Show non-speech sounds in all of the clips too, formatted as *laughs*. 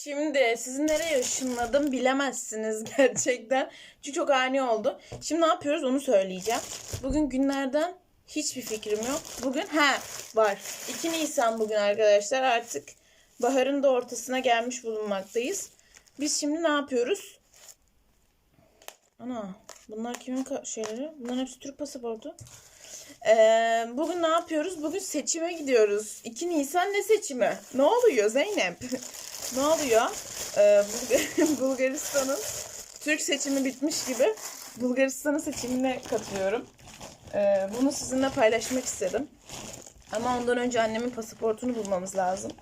Şimdi sizi nereye ışınladım bilemezsiniz *laughs* gerçekten. Çünkü çok ani oldu. Şimdi ne yapıyoruz onu söyleyeceğim. Bugün günlerden hiçbir fikrim yok. Bugün ha var. 2 Nisan bugün arkadaşlar. Artık baharın da ortasına gelmiş bulunmaktayız. Biz şimdi ne yapıyoruz? Ana bunlar kimin şeyleri? Bunların hepsi Türk pasaportu. Ee, bugün ne yapıyoruz? Bugün seçime gidiyoruz. 2 Nisan ne seçimi? Ne oluyor Zeynep? *laughs* ne oluyor? Ee, Bulgar- *laughs* Bulgaristan'ın Türk seçimi bitmiş gibi Bulgaristan'ın seçimine katılıyorum. Ee, bunu sizinle paylaşmak istedim. Ama ondan önce annemin pasaportunu bulmamız lazım.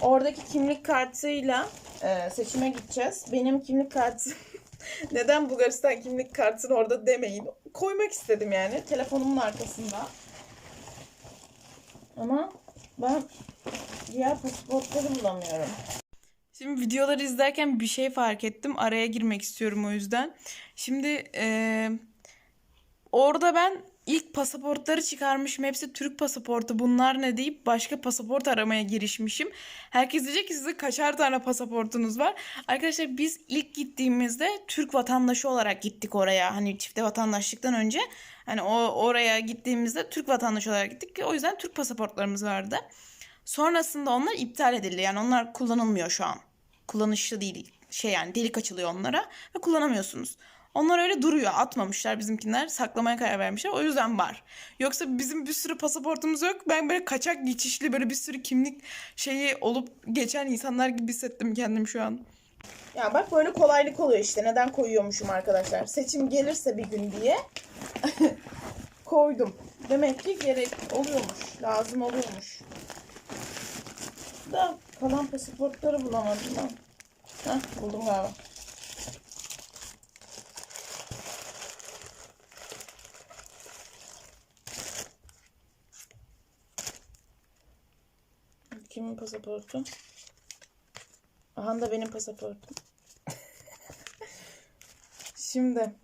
Oradaki kimlik kartıyla e, seçime gideceğiz. Benim kimlik kartı *laughs* neden Bulgaristan kimlik kartını orada demeyin. Koymak istedim yani. Telefonumun arkasında. Ama ben diğer pasaportları bulamıyorum. Şimdi videoları izlerken bir şey fark ettim. Araya girmek istiyorum o yüzden. Şimdi eee, orada ben ilk pasaportları çıkarmışım. Hepsi Türk pasaportu. Bunlar ne deyip başka pasaport aramaya girişmişim. Herkes diyecek ki sizin kaçar tane pasaportunuz var. Arkadaşlar biz ilk gittiğimizde Türk vatandaşı olarak gittik oraya. Hani çifte vatandaşlıktan önce. Hani o oraya gittiğimizde Türk vatandaşı olarak gittik. O yüzden Türk pasaportlarımız vardı. Sonrasında onlar iptal edildi. Yani onlar kullanılmıyor şu an. Kullanışlı değil. Şey yani delik açılıyor onlara ve kullanamıyorsunuz. Onlar öyle duruyor. Atmamışlar bizimkiler. Saklamaya karar vermişler. O yüzden var. Yoksa bizim bir sürü pasaportumuz yok. Ben böyle kaçak geçişli böyle bir sürü kimlik şeyi olup geçen insanlar gibi hissettim kendim şu an. Ya bak böyle kolaylık oluyor işte. Neden koyuyormuşum arkadaşlar? Seçim gelirse bir gün diye *laughs* koydum. Demek ki gerek oluyormuş. Lazım oluyormuş. Da kalan pasaportları bulamadım ben. Heh, buldum galiba. Kimin pasaportu? Aha da benim pasaportum. *laughs* Şimdi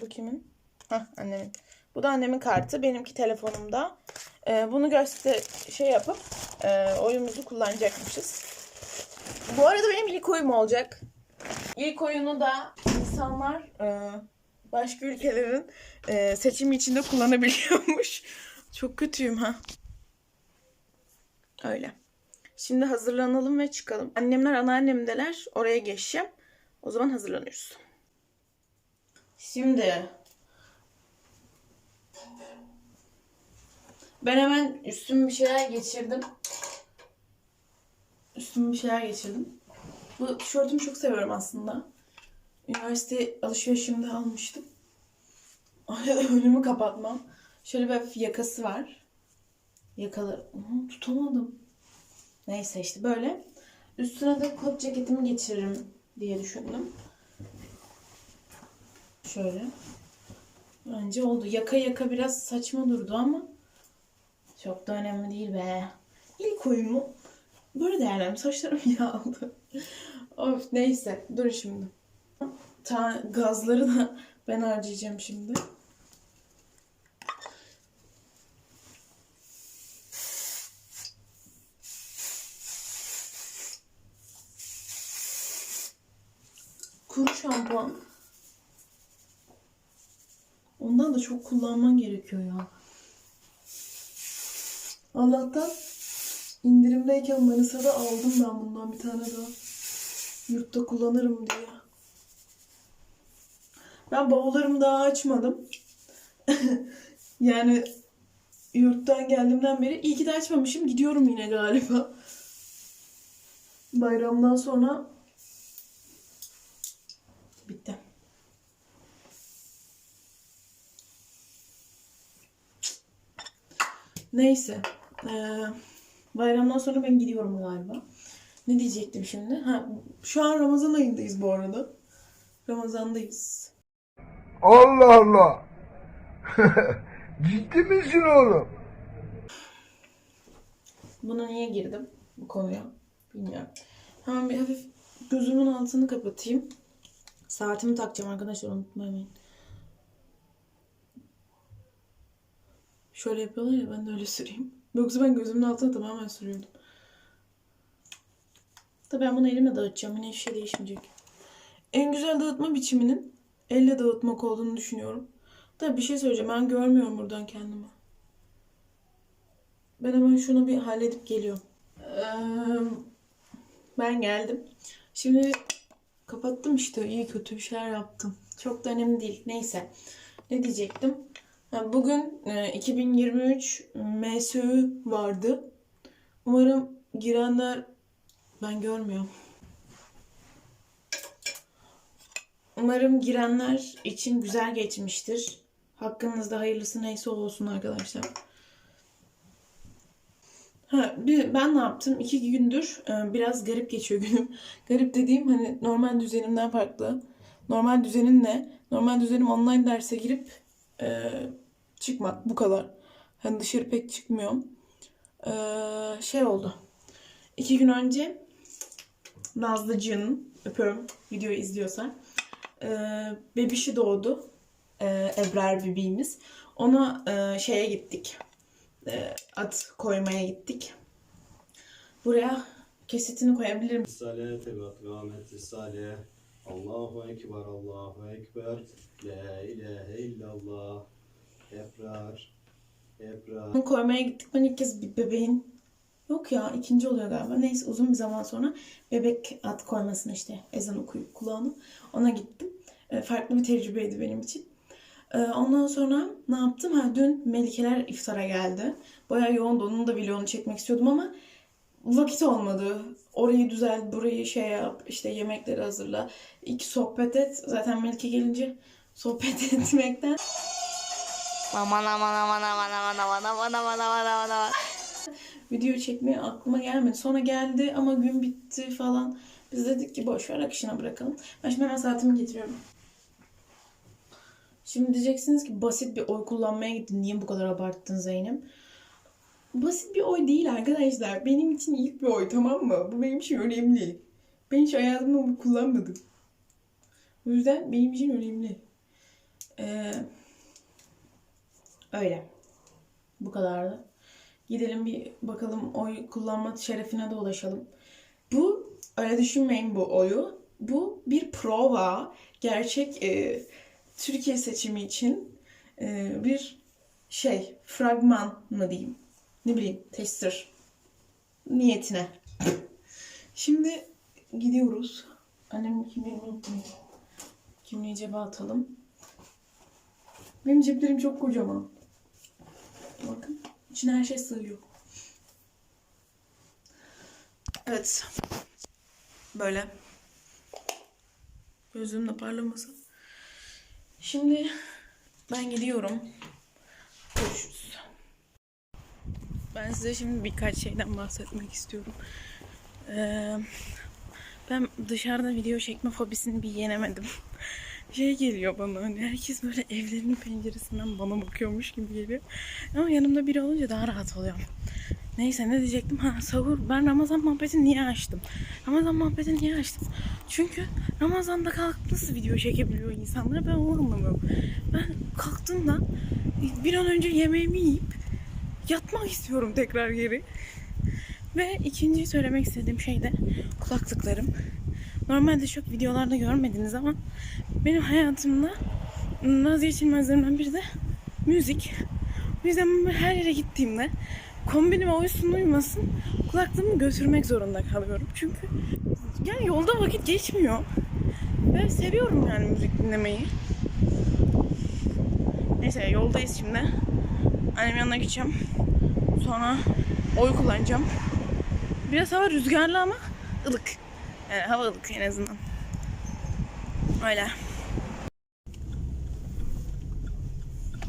bu kimin? Hah annemin. Bu da annemin kartı. Benimki telefonumda. Ee, bunu göster şey yapıp e, oyumuzu kullanacakmışız. Bu arada benim ilk oyum olacak. İlk oyunu da insanlar e, başka ülkelerin e, seçimi içinde kullanabiliyormuş. *laughs* Çok kötüyüm ha. Öyle. Şimdi hazırlanalım ve çıkalım. Annemler anneannemdeler. Oraya geçeceğim. O zaman hazırlanıyoruz. Şimdi ben hemen üstüme bir şeyler geçirdim. Üstüme bir şeyler geçirdim. Bu tişörtümü çok seviyorum aslında. Üniversite alışverişimde almıştım. *laughs* Önümü kapatmam. Şöyle bir yakası var. Yakalı. Aha, tutamadım. Neyse işte böyle. Üstüne de kot ceketimi geçiririm diye düşündüm. Şöyle. Bence oldu. Yaka yaka biraz saçma durdu ama çok da önemli değil be. İlk oyumu böyle değerlendim. Saçlarım *laughs* yağlı. of neyse. Dur şimdi. Ta gazları da ben harcayacağım şimdi. Kuru şampuan. Ondan da çok kullanman gerekiyor ya. Allah'tan indirimdeyken Manisa'da aldım ben bundan bir tane daha. Yurtta kullanırım diye. Ben bavullarımı daha açmadım. *laughs* yani yurttan geldiğimden beri iyi ki de açmamışım. Gidiyorum yine galiba. Bayramdan sonra bitti. Neyse. Ee, bayramdan sonra ben gidiyorum galiba. Ne diyecektim şimdi? Ha, şu an Ramazan ayındayız bu arada. Ramazandayız. Allah Allah. *laughs* Ciddi misin oğlum? Buna niye girdim bu konuya? Bilmiyorum. Hemen bir hafif gözümün altını kapatayım. Saatimi takacağım arkadaşlar unutmayın. Şöyle yapıyorlar ya ben de öyle süreyim. Yoksa ben gözümün altına tamamen sürüyordum. Tabii ben bunu elimle dağıtacağım. Yine hiçbir şey değişmeyecek. En güzel dağıtma biçiminin elle dağıtmak olduğunu düşünüyorum. Tabii bir şey söyleyeceğim. Ben görmüyorum buradan kendimi. Ben hemen şunu bir halledip geliyorum. Eee, ben geldim. Şimdi kapattım işte. iyi kötü bir şeyler yaptım. Çok da önemli değil. Neyse. Ne diyecektim? Bugün e, 2023 MSÜ vardı. Umarım girenler ben görmüyorum. Umarım girenler için güzel geçmiştir. Hakkınızda hayırlısı neyse olsun arkadaşlar. Ha, bir, ben ne yaptım? İki gündür e, biraz garip geçiyor günüm. *laughs* Garip dediğim hani normal düzenimden farklı. Normal düzenim ne? Normal düzenim online derse girip e, çıkmak bu kadar. Hani dışarı pek çıkmıyorum. Ee, şey oldu. İki gün önce Nazlıcığın öpüyorum videoyu izliyorsa e, ee, bebişi doğdu. E, Ebrar bebeğimiz. Ona e, şeye gittik. E, at koymaya gittik. Buraya kesitini koyabilirim. Risale, tebat ve ahmet risale. Allahu Ekber, Allahu Ekber. La ilahe illallah. Ebrar. Bunu koymaya gittik. Ben ilk kez bir bebeğin Yok ya ikinci oluyor galiba. Neyse uzun bir zaman sonra bebek at koymasına işte ezan okuyup kulağını ona gittim. E, farklı bir tecrübeydi benim için. E, ondan sonra ne yaptım? Ha, dün Melikeler iftara geldi. Baya yoğundu. Onun da vlogunu çekmek istiyordum ama vakit olmadı. Orayı düzelt, burayı şey yap, işte yemekleri hazırla. İki sohbet et. Zaten Melike gelince sohbet *laughs* etmekten Aman aman aman aman aman aman aman aman aman aman aman. video çekmeye aklıma gelmedi. Sonra geldi ama gün bitti falan. Biz dedik ki boş ver akışına bırakalım. Ben şimdi hemen saatimi getiriyorum. Şimdi diyeceksiniz ki basit bir oy kullanmaya gittin. Niye bu kadar abarttın Zeynep? Basit bir oy değil arkadaşlar. Benim için ilk bir oy tamam mı? Bu benim için önemli. Ben hiç hayatımda bunu kullanmadım. O yüzden benim için önemli. Ee, öyle. Bu kadardı. Gidelim bir bakalım oy kullanma şerefine de ulaşalım. Bu öyle düşünmeyin bu oyu. Bu bir prova. Gerçek e, Türkiye seçimi için e, bir şey fragman mı diyeyim. Ne bileyim tester niyetine. Şimdi gidiyoruz. Annemin kimliğini unutmayın. Kimliği cebe atalım. Benim ceplerim çok kocaman. Bakın. İçine her şey sığıyor. Evet. Böyle. Gözüm de parlamasın. Şimdi ben gidiyorum. Görüşürüz. Ben size şimdi birkaç şeyden bahsetmek istiyorum. Ee, ben dışarıda video çekme fobisini bir yenemedim. Şey geliyor bana hani herkes böyle evlerinin penceresinden bana bakıyormuş gibi geliyor. Ama yanımda biri olunca daha rahat oluyorum. Neyse ne diyecektim? Ha sahur. Ben Ramazan muhabbetini niye açtım? Ramazan muhabbetini niye açtım? Çünkü Ramazan'da kalkıp nasıl video çekebiliyor insanlar ben onu anlamıyorum. Ben kalktığımda bir an önce yemeğimi yiyip yatmak istiyorum tekrar geri. Ve ikinci söylemek istediğim şey de kulaklıklarım. Normalde çok videolarda görmediniz ama benim hayatımda vazgeçilmezlerimden biri de müzik. O yüzden ben her yere gittiğimde kombinime uysun uymasın kulaklığımı götürmek zorunda kalıyorum. Çünkü yani yolda vakit geçmiyor. Ve seviyorum yani müzik dinlemeyi. Neyse yoldayız şimdi. Annemin yanına gideceğim. Sonra oy kullanacağım. Biraz hava rüzgarlı ama ılık. Yani hava ılık en azından. Öyle.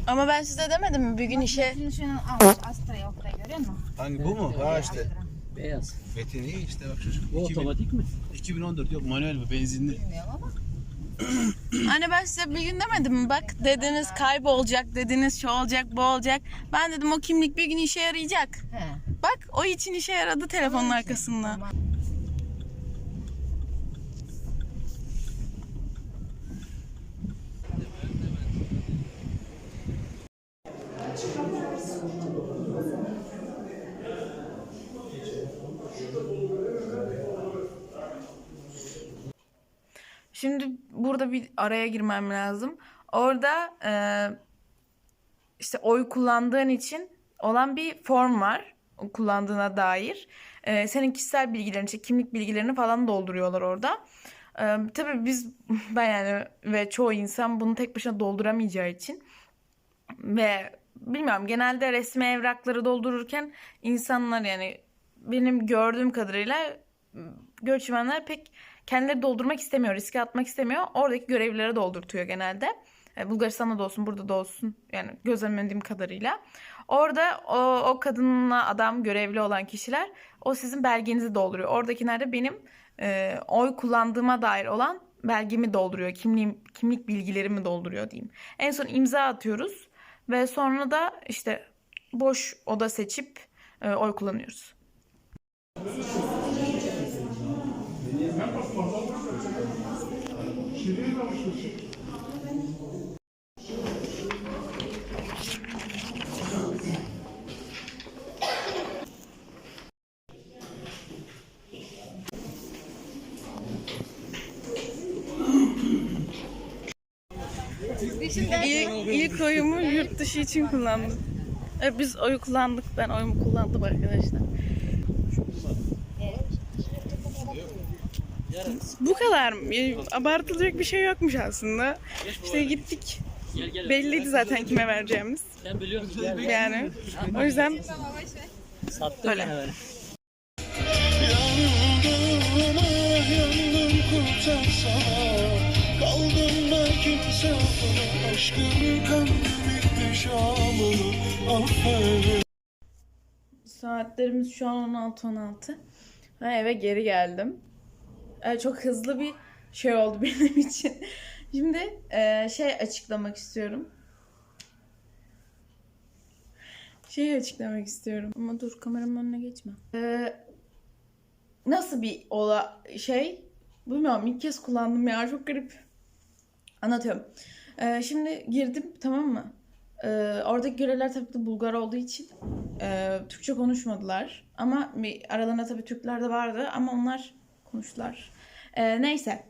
Ama ben size demedim mi bir gün işe Şimdi şunun almış Astra'yı Oktay görüyor musun? Hangi bu mu? Ha işte. Beyaz. Metin iyi işte bak çocuk. Bu 2000 otomatik mi? 2014 yok manuel mi benzinli. Bilmiyorum ama. *clears throat* Anne ben size bir gün demedim mi? Bak dediniz kaybolacak, dediniz şu olacak, bu olacak. Ben dedim o kimlik bir gün işe yarayacak. He. Bak o için işe yaradı telefonun arkasında. Şimdi burada bir araya girmem lazım. Orada e, işte oy kullandığın için olan bir form var. Kullandığına dair. E, senin kişisel bilgilerini, işte kimlik bilgilerini falan dolduruyorlar orada. E, tabii biz *laughs* ben yani ve çoğu insan bunu tek başına dolduramayacağı için ve bilmiyorum genelde resmi evrakları doldururken insanlar yani benim gördüğüm kadarıyla göçmenler pek kendileri doldurmak istemiyor, riske atmak istemiyor. Oradaki görevlilere doldurtuyor genelde. E, Bulgaristan'da da olsun, burada da olsun. Yani gözlemlediğim kadarıyla. Orada o, o kadınla adam görevli olan kişiler o sizin belgenizi dolduruyor. Oradakiler de benim e, oy kullandığıma dair olan belgemi dolduruyor. Kimliğim, kimlik bilgilerimi dolduruyor diyeyim. En son imza atıyoruz ve sonra da işte boş oda seçip e, oy kullanıyoruz. İlk, ilk oyumu yurt dışı için kullandım. E, biz oyu kullandık. Ben oyumu kullandım arkadaşlar. Bu kadar mı? Yani abartılacak bir şey yokmuş aslında. İşte gittik. Belliydi zaten kime vereceğimiz. Sen biliyorsun. Yani. O yüzden Sattın Öyle. yandım kurtarsana Kaldım ben kimse bana Aşkın kandı bitti şamını Affet saatlerimiz şu an 16.16. Ben eve geri geldim. E, çok hızlı bir şey oldu *laughs* benim için. Şimdi e, şey açıklamak istiyorum. Şey açıklamak istiyorum. Ama dur kameramın önüne geçme. E, nasıl bir ola şey? Bilmiyorum ilk kez kullandım ya çok garip. Anlatıyorum. E, şimdi girdim tamam mı? E, oradaki görevler tabii ki Bulgar olduğu için e, Türkçe konuşmadılar. Ama bir aralarında tabii Türkler de vardı ama onlar konuştular. E, neyse.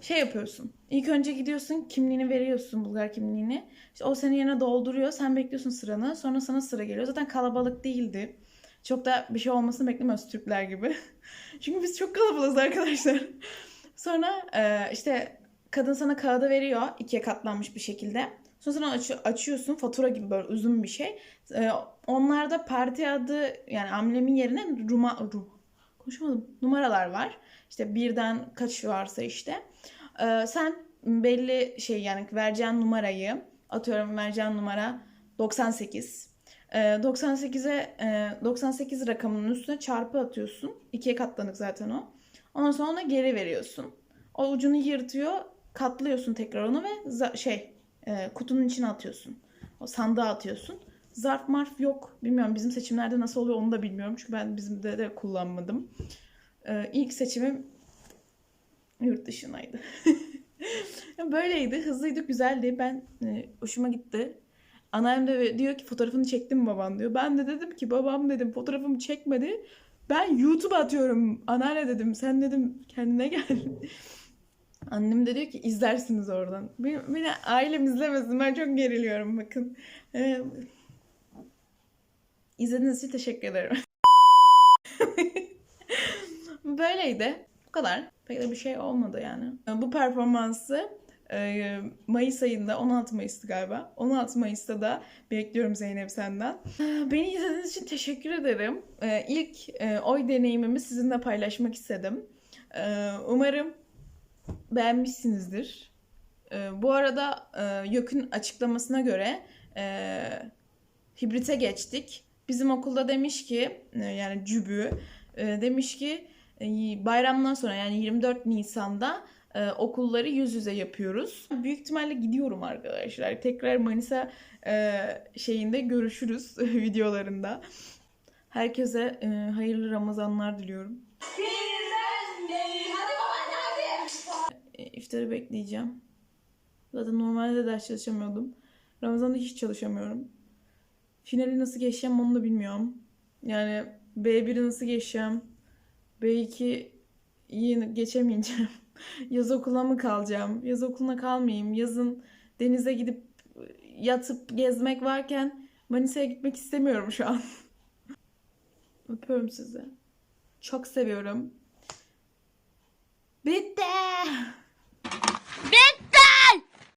Şey yapıyorsun. İlk önce gidiyorsun kimliğini veriyorsun Bulgar kimliğini. İşte o senin yerine dolduruyor. Sen bekliyorsun sıranı. Sonra sana sıra geliyor. Zaten kalabalık değildi. Çok da bir şey olmasını beklemiyoruz Türkler gibi. *laughs* Çünkü biz çok kalabalığız arkadaşlar. *laughs* Sonra e, işte kadın sana kağıdı veriyor ikiye katlanmış bir şekilde. Sonra sen aç- açıyorsun fatura gibi böyle uzun bir şey. E, onlarda parti adı yani amblemin yerine Ruma, Ru, konuşamadım numaralar var. İşte birden kaç varsa işte. E, sen belli şey yani vereceğin numarayı atıyorum vereceğin numara 98. E, 98'e e, 98 rakamının üstüne çarpı atıyorsun. İkiye katlanık zaten o. Ondan sonra ona geri veriyorsun. O ucunu yırtıyor, katlıyorsun tekrar onu ve şey e, kutunun içine atıyorsun. O sandığa atıyorsun. Zarf marf yok. Bilmiyorum bizim seçimlerde nasıl oluyor onu da bilmiyorum. Çünkü ben bizim de, kullanmadım. E, ilk seçimim yurt dışındaydı. *laughs* Böyleydi. Hızlıydı, güzeldi. Ben e, hoşuma gitti. Anneannem de diyor ki fotoğrafını çektin mi baban diyor. Ben de dedim ki babam dedim fotoğrafımı çekmedi. Ben YouTube atıyorum. Anneanne dedim sen dedim kendine gel. *laughs* Annem de diyor ki izlersiniz oradan. Beni, beni ailem izlemesin. Ben çok geriliyorum bakın. Ee, izlediğiniz için teşekkür ederim. *laughs* Böyleydi. Bu kadar. Pek de bir şey olmadı yani. Bu performansı e, Mayıs ayında 16 Mayıs'tı galiba. 16 Mayıs'ta da bekliyorum Zeynep senden. Beni izlediğiniz için teşekkür ederim. E, İlk e, oy deneyimimi sizinle paylaşmak istedim. E, Umarım beğenmişsinizdir. E, Bu arada e, YÖK'ün açıklamasına göre e, hibrite geçtik. Bizim okulda demiş ki e, yani cübü e, demiş ki e, bayramdan sonra yani 24 Nisan'da okulları yüz yüze yapıyoruz. Büyük ihtimalle gidiyorum arkadaşlar. Tekrar Manisa şeyinde görüşürüz *laughs* videolarında. Herkese hayırlı Ramazanlar diliyorum. E, İftarı bekleyeceğim. Zaten normalde de ders çalışamıyordum. Ramazan'da hiç çalışamıyorum. Finali nasıl geçeceğim onu da bilmiyorum. Yani B1'i nasıl geçeceğim? B2 iyi geçemeyeceğim. *laughs* Yaz okuluna mı kalacağım? Yaz okuluna kalmayayım. Yazın denize gidip yatıp gezmek varken Manisa'ya gitmek istemiyorum şu an. *laughs* Öpüyorum sizi. Çok seviyorum. Bitti.